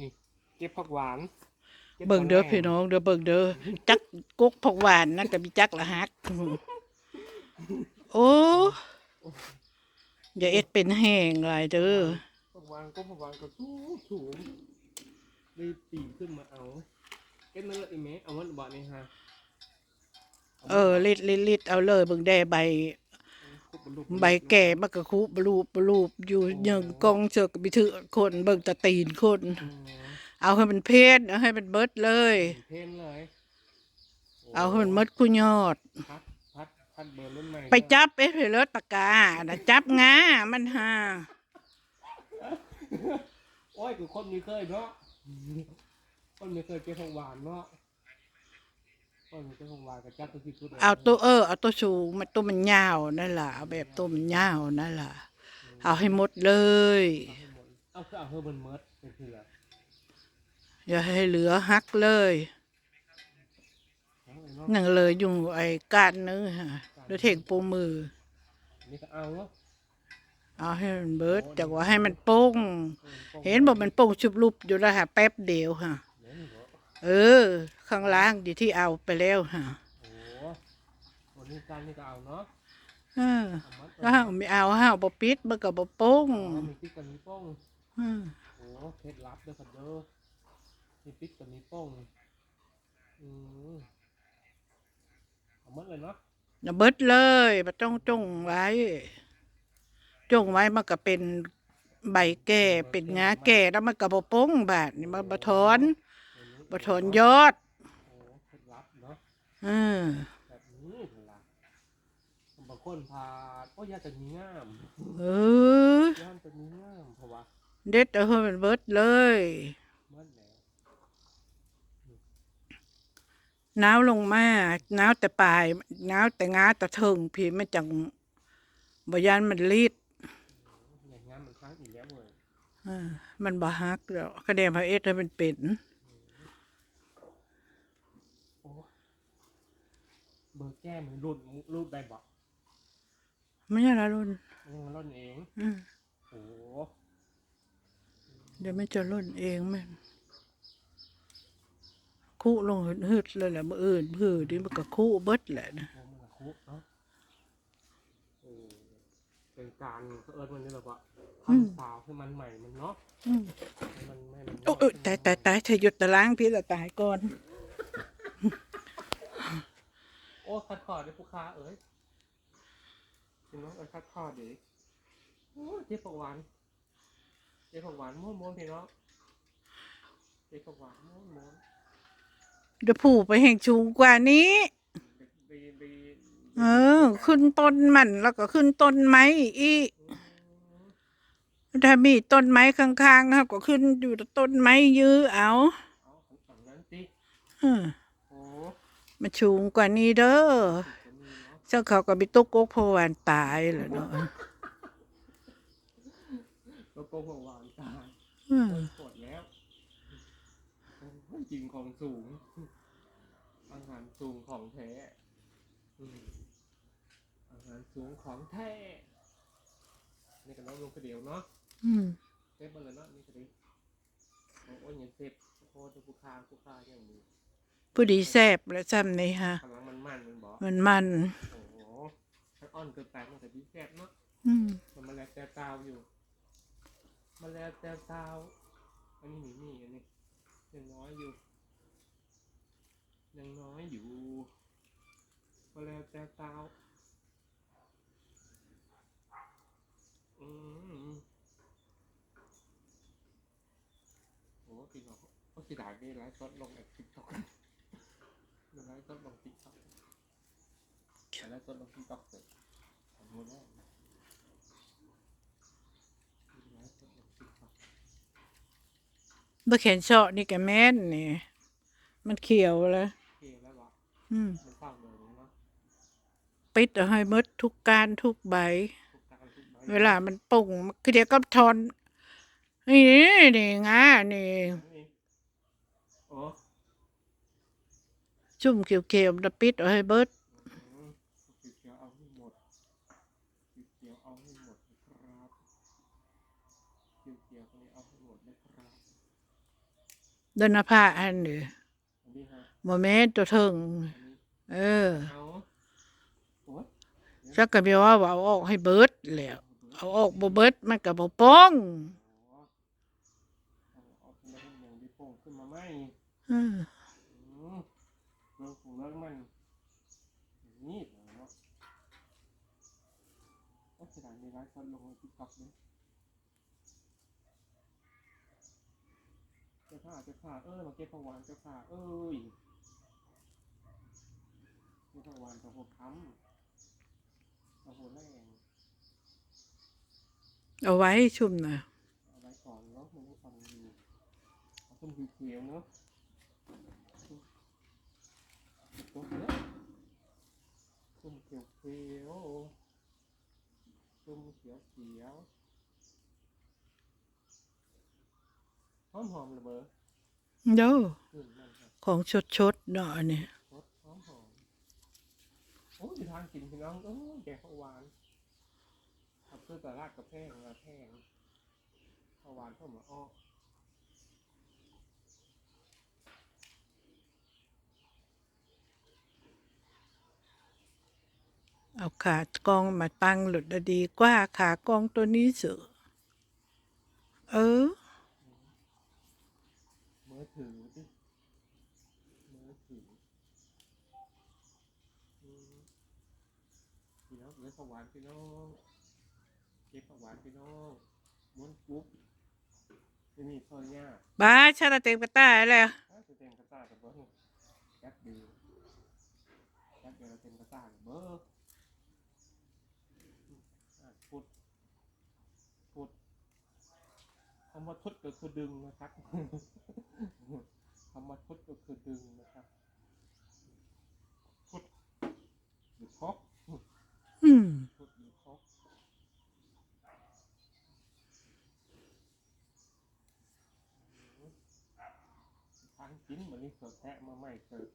นี่เก็บผักหวานก็บเบิ่งเด้อตะแลพี่น้องเด้อเบิ่งเด้อจักกุกผักหวานนั่นก็มีจักละฮัก โอ้อย่าเอ็ดเป็นแห้งหลายเด้อผักหวานก็ผักหวานก็สูงสูงรีบปีนขึ้นมาเอาเก็บนั่นละอีเมเอามันบ่นี่ฮะ เออลิดลิดลิดเอาเลยเบิ่งได้ใบคุบบรรลุ ใบแก่มันก็คุบรูปรูปอยู่ยังกองเจอกับบิถือคนเบิ่งแตะตีนคนอืมเอาให้มันเพชรเอาให้มันเบิดเลย เพ่นเลยโเอาให้มันเบิดกุยอดพัดพัดพัดเบอร์รุ่นใหม่ไปจับเอ้เพลดปากกาน่ะจับงามันหาโอ้ยคือคนมีเคยเนาะคนมีเคยเก็บผักหวานเนาะ คนมีเก็บผักหวานกับจับตัวที่สุดลยเอาตัวเออเอาตัวสูงมันตัวมันยาวนั่นล่ะเอาแบบตัวมันยาวนั่นล่ะ เอาให้หมดเลย เอาให้หมดเอาคือเอาเฮอร์เบิร์นเมิร์ดเป็นเถื่ออย่าให้เหลือหักเลยเอาเลยเนาะนั่งเลยอยู่ไอ้ก้านนึงฮะด้วยเท่งปูมือนี่ก็เอาเนาะเอาให้มันเบิดจากว่าให้มันโป้ง เห็นบอกมันโป้งชุบลุบอยู่แล้วฮะแป๊บเดียวฮะ เดี๋ยวนี่เหรอเออ ข้างล่างดีที่เอาไปแล้วฮะโอ้วันนี้การนี่ก็เอาเนาะเออเอามัดถ้าเอาไม่เอาห้าวบปิดมันก็บโป้งเอามีปิ๊กกับมีโป้งอืมโอ้เคล็ดลับเด้อครับเด้อมีปิ๊กกับมีโป้งอืมเอาหมดเลยเนาะอย่าเบิดเลยมันต้องจงไว้จงไว้มันก็เป็นใบแก่เป็นงาแก่แล้วมันก็บโป้งบาดนี่มันบถอนวันนี้ บถอนยอดโอ้เคล็ดลับเนาะอืมแบบนี้เคล็ดลับบางคนพาโอ้ยาจะมีง่ามเออย่านจะมีง่ามเพราะว่าเด็ดเอาให้มันเบิดเลยเมื่อแล้วหนาวลงมาหนาวแต่ปลายหนาวแต่งาแต่เทิงพี่มันจังบยานมันรีดอย่างงามมันค้างอีกแล้วเลยอ่ามันบ่ฮักแล้วคะแนนพระเอสให้มันเป็น โอ้ เบอร์แก้มนรูดรูดได้บอกไม่ใช่ละรุ่นมันร่อนเองอืมโอ้เดี๋ยวไม่จะรุ่นเองแม่นคู่ลงหืดๆเลยแหละมื่ออื่นพื้นนี่มันก็คู่เบิดแหละนะโหมันละคุเนาะเออเป็นการเขาเอิร์ดวันนี้แบบว่าทำสาวให้มันใหม่มันเนาะอืมให้มันไม่มันโอ้ยตายตายตายเธอหยุดตะล้างพี่จะตายก่อน โอ้คัดคอร์ดด้วยผู้ค้าเอ้ยเห็นไหมเออคัดคอร์ดเด็กโอ้เจ๊ผักหวานเจ๊ผักหวานม้วนม้วนๆพี่เนาะเจ๊ผักหวานม้วนม้วนเดี๋ยวผูไปแห่งชูงกว่านี้ๆไปไปเออ ขึ้นต้นมันแล้วก็ขึ้นต้นไม้อีกถ้ามีต้นไม้ข้างๆครับก็ขึ้นอยู่ต้นไม้ยื้อเอาเอาฝั่งนั้นสิ เออโอ้ มาชูงกว่านี้เด้อจะมีเนาะเจ้าเขาก็ไปตุกกกพวานตายแหละเนาะแล้วก็ผักหวานตายเออปวดแล้วโอ้ยกินของสูง อาหารสูงของแท้อืมอาหารสูงของแท้นี่ก็น้องลงกระเดียวเนาะอืมเซฟมาเลยเนาะนี่กระเดียวโอ้ยอย่าเซฟโคตรผู้ค้าผู้ค้าอย่างดี ผู้ดีแซ่บและซ้ำนี่ฮะกำลังมันมันมันบอกมันมัน โอ้โหถ้าอ่อนเกินไปมันจะดีแซ่บเนาะอืมมันมาแล้วแต่ตาวอยู่มาแล้วแต่ตาวอันนี้หมีมีอันนี้ยังน้อยอยู่ยังน้อยอยู่มาแล้วแต่ตาวอืมโอ้พี่น้องก็สิได้ได้ไลฟ์สดลงแอปติ๊กต็อกไลฟ์สดลงติ๊กต็อกไลฟ์ สดลงติ๊กต็อกเสร็จทำหมดแล้วบ่แขนเชาะนี่ก็แม่นนี่ มันเขียวแล้วโอเคแล้ววะอืมมันฟังเลยเนาะปิดเอาให้หมดทุกการทุกใบทุกการทุกใบเวลามันปุ่งมันคือเดี๋ยวก็ทอน นี่นี่งานี่นี่โอ้จุ่มเขียวๆแล้วปิดเอาให้เบิด อืมสีเขียวเอาให้หมดสีเขียวเอาให้หมดนะครับสีเขียวตรงนี้เอาให้หมดนะครับ เดินหน้าผาอันเด้ออันนี้ฮะบ่แม่นตัวเทิงอันนี้เออเอาโอ้ยจักก็แม่ว่าเอาออกให้เบิดแล้วเอาออกบ่เบิดมันก็บ่ป้องอ๋อเอาเอาขึ้นมาให้หนึ่งดิโป่งขึ้นมาไหมเอออืมเรื่องของเรื่องมันนี่เหรอเนาะก็แสดงในไลฟ์สดลงในติ๊กต็อกเลย เจ้าข้าเจ้าข้าเอ้ยมาเก็บผักหวานเจ้าข้าเอ้ยเก็บผักหวานกับหัวค้ำกับหัวแรงเอาไว้ชุ่มน่ะเอาไว้ก่อนเนาะมันไม่ฟังอยู่เอาต้มเขียวๆเนาะต้มเนาะต้มเขียวเขียวๆต้มเขียวเขียว หอมหอมๆเลยเบอร์เด้อขึ้นมันครับของชดๆเนาะอันนี้รสหอมหอมโอ้ยทางกินพี่น้องเอ้ยแกงข้าวหวานขับเพื่อตลาดกับแพงมาแพงข้าวหวานเข้ามาอ้อเอาขากล้องมาตั้งหลุดดีกว่าขากล้องตัวนี้เสือเออ มือถือดิมือถืออืมพี่น้องเก็บ ผักหวานพี่น้องเก็บผักหวานพี่น้องม้วนปุ๊บจะมีซอยหญ้าบ้าชาลาเต็งกระต่ายแล้วถ้าจะเต็มกระซ่ากับเบอร์แก๊ปดีแก๊ปเดียวเราเต็มกระซ่ากับเบอร์อะพุดพุดคำว่าทุดก็คือดึงนะครับ คำว่าทุดก็คือดึงนะครับทุดหรือทอก อืม ทุดหรือทอกทางกินเหมือนนี่เสิร์ฟแทะมาใหม่เสิร์ฟ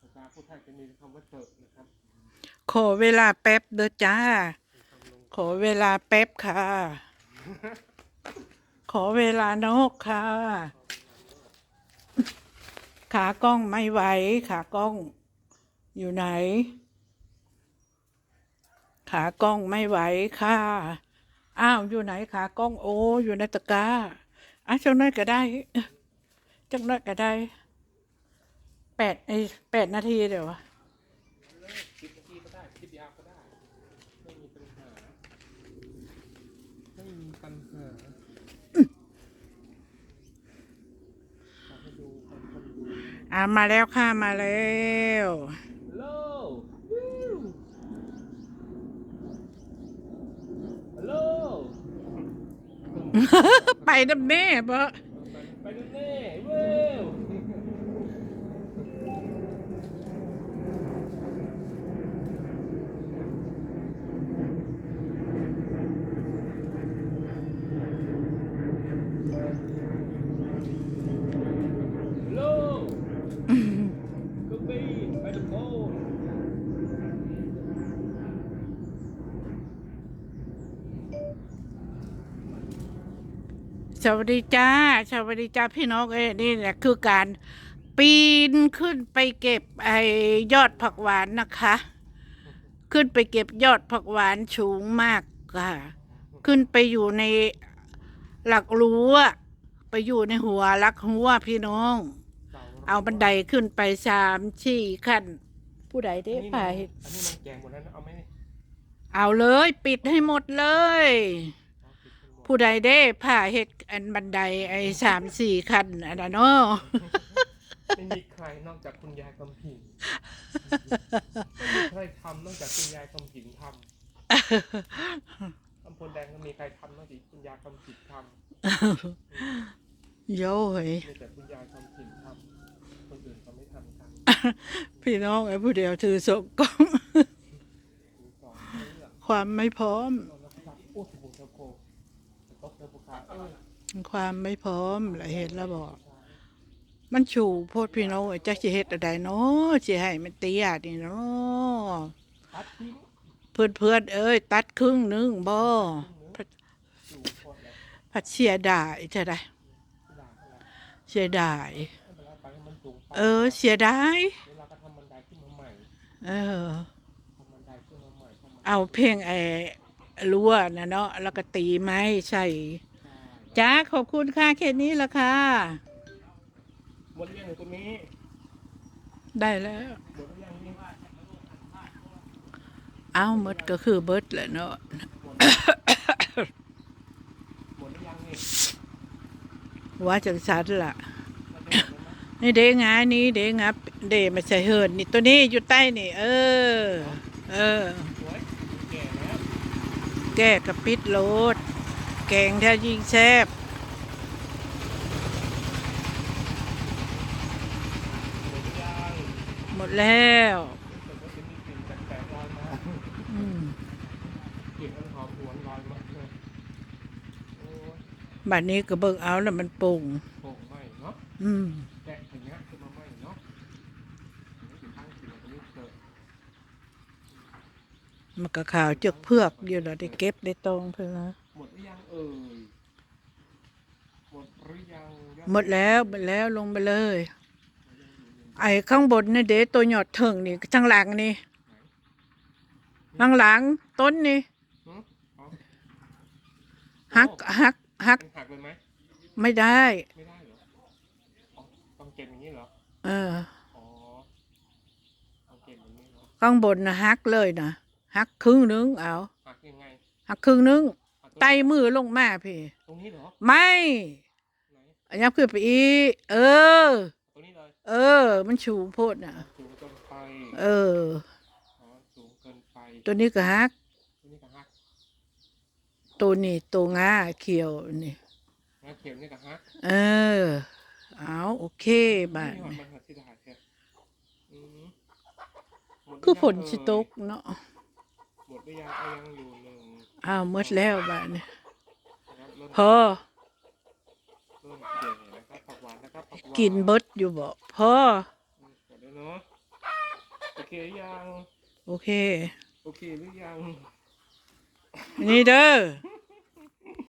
ภาษาพูดไทยจะมีคำว่าเสิร์ฟนะครับ ขอเวลาแป๊บเด้อจ้าเป็นคำลงขอเวลาแป๊บค่ะ ขอเวลานอกค่ะ ขากล้องไม่ไหวขากล้อง อยู่ไหน ขากล้องไม่ไหวค่ะ อ้าวอยู่ไหนขากล้องโอ้อยู่ในตะกร้า อะจังน้อยก็ได้จังน้อยก็ได้แปดไอแปดนาทีเดี๋ยววะสิบนาทีก็ได้สิบยาวก็ได้ไม่มีปัญหาไม่มีปัญหาอะมาแล้วค่ะมาแล้ว ฮัลโหลวิวฮัลโหล ไปดำแน่บ่ ไปไปดูแน่เว้วฮัลโหลกุ๊กบี้ไปดูโม สวัสดีจ้า สวัสดีจ้าพี่น้องเอ้ยนี่แหละคือการปีนขึ้นไปเก็บไอ้ยอดผักหวานนะคะ ขึ้นไปเก็บยอดผักหวานสูงมากค่ะ ขึ้นไปอยู่ในหลักรั้วไปอยู่ในหัวหลักหัวพี่น้อง เอาบันไดขึ้นไปสามสี่ขั้น ผู้ใดได้ไป อันนี้มันแกงหมดแล้วนะเอาไหมเนี่ยเอาเลย ปิดให้หมดเลย ผู้ใดได้ผ่าเห็ดอันบันไดไอ้สามสี่ขั้นอันนั้นเนาะไม่มีใครนอกจากคุณยายคำผินไม่มีใครทำนอกจากคุณยายคำผินทำอำเภอแดงก็มีใครทำนอกจากคุณยายคำผินทโย้ยำมีแต่คุณยายคำผินทำคนอื่นเขาไม่ทำกันพี่น้องไอ้ผู้เดียวถือศพกล้องดูสองเรื่องความไม่พร้อม ความไม่พร้อมหลายเหตุแล้วบอก มันชูโพดพี่น้องจักสิเฮ็ดอะไรเนาะสิให้มันเตี้ยนี่เนาะดิเพื่อนเพื่อนเอ้ย ตัดครึ่งหนึงบ่ผัดเสียดายจะได้เสียดายเอ้เออเสียดายเออทำบันไดขึ้นมาเอาเพลงไอ้รั้วนะเนาะแล้วก็ตีไม้ใส่ใช่ จ้าขอบคุณค่ะแค่นี้ละค่ะหมดหรือยังในตัวนี้ ได้แล้วหมดหรือยังนี่เอาหมดก็คือเบิดแหละเนาะหมดหรือยังนี่ว่าจังสันล่ะเราจะหมดแล้วนะนี่เด้งานี่เด้งับ เด้มาใส่เหินนี่ตัวนี้อยู่ใต้นี่ เออ เออสวยแก่แล้วแก้กระปิดโลดแกงแท้ยิ่งแซ่บหมดหรือยังหมดแล้วแต่ก็จะมีกลิ่นแปลกๆลอยมาอืมกลิ่นมันหอมหวนลอยมาเลยโอ้ยบัดนี้ก็เบิ่งเอาแล้วมันปรุงโป่งมเนาะอืมแกะอย่างเงี้ยขึ้นมาไหมเนาะนี่คือตั้งสิ่งตรงนี้เกิดมันก็ขาวจึกเพือกอยู่แล้วได้เก็บได้ตรงเพิ่นนะหมดหรือยัง เอ่ยหมดหรือยังยอหมดแล้วหมดแล้วลงไปเลย ไอ้ข้างบนนี่เด้ตัวหยอดถึงนี่ข้างหลังนี่ข้างหลังต้นนี่หืมอ๋อหักหักหักมันหักเลยไหมไม่ได้ ไม่ได้เหรออ๋อต้องเก็บอย่างนี้เหรอเอออ๋อต้องเก็บอย่างนี้เหรอข้างบนนะหักเลยนะหักครึ่งนึงเอาหักยังไงหักครึ่งนึงหักตรง ไตมือลงมาพี่ ตรงนี้เหรอไม่ไหนอันนี้ขึ้นไปอีกเออ ตรงนี้เลยเออ มันสูงโพดน่ะ สูงเกินไปเออ อ๋อสูงเกินไปตัวนี้ก็ฮักตัวนี้ก็หักตัวนี้ตัวงาเขียวนี่ งาเข็มนี่ก็หักเออ เอาโอเคบาทนี่หอดนี่มันหักที่ได้แค่อืมหมดหรืคือฝนยังสิตกเนาะหมดหรือยังเอายังอยู่หนึ่ง อ้าวหมดแล้วบาทนี่นะครับเริ่มพอเริ่มเก่งนะครับผักหวานนะครับผักหวานกินเบิดอยู่บ่พออืมหมดแล้วเนาะโอเคหรือยัง โอเค โอเคหรือยัง นี่เด้ออื